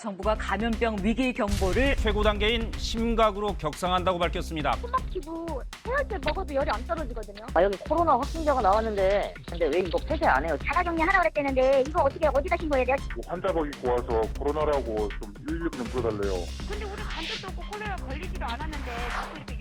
정부가 감염병 위기 경보를 최고 단계인 심각으로 격상한다고 밝혔습니다. 막히고 해열 제 먹어도 열이 안 떨어지거든요. 아, 여기 코로나 확진자가 나왔는데 근데 왜 이거 폐쇄 안 해요? 자가격리 하라고 그랬대는데 이거 어떻게 어디다 신고해야 돼요? 환자복 입고 와서 코로나라고 좀119좀 불러달래요. 근데 우리 간접도 없고 콜레라 걸리지도 않았는데 자꾸 이렇게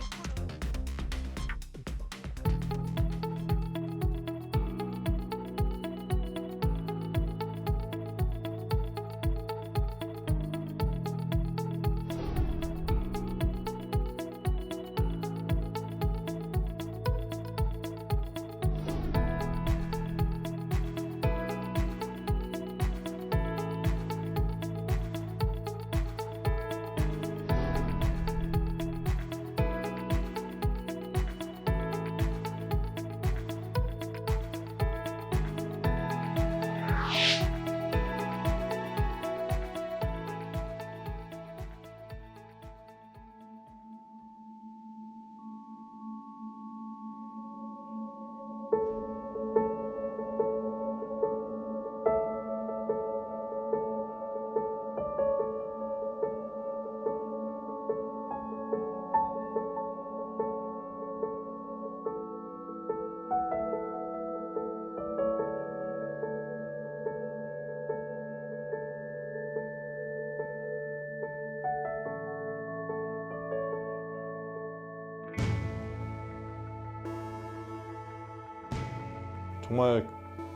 정말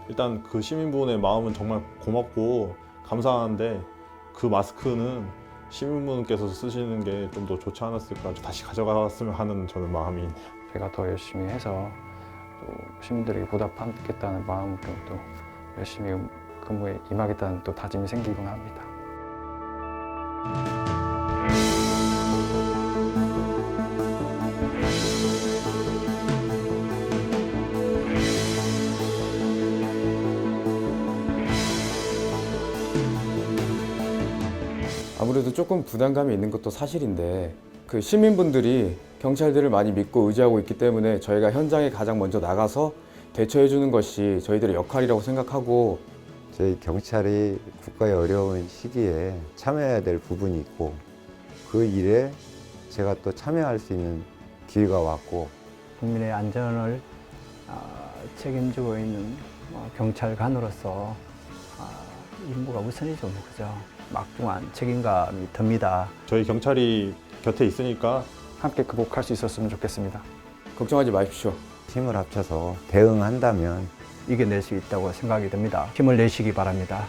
일단 그 시민분의 마음은 정말 고맙고 감사한데 그 마스크는 시민분께서 쓰시는 게 좀 더 좋지 않았을까 다시 가져갔으면 하는 저는 마음이 제가 더 열심히 해서 또 시민들에게 보답하겠다는 마음으로 또 열심히 근무에 임하겠다는 또 다짐이 생기곤 합니다. 아무래도 조금 부담감이 있는 것도 사실인데 그 시민분들이 경찰들을 많이 믿고 의지하고 있기 때문에 저희가 현장에 가장 먼저 나가서 대처해 주는 것이 저희들의 역할이라고 생각하고 저희 경찰이 국가의 어려운 시기에 참여해야 될 부분이 있고 그 일에 제가 또 참여할 수 있는 기회가 왔고 국민의 안전을 아, 책임지고 있는 어, 경찰관으로서 아, 임무가 우선이죠, 뭐, 그죠? 막중한 책임감이 듭니다. 저희 경찰이 곁에 있으니까 함께 극복할 수 있었으면 좋겠습니다. 걱정하지 마십시오. 힘을 합쳐서 대응한다면 이겨낼 수 있다고 생각이 듭니다. 힘을 내시기 바랍니다.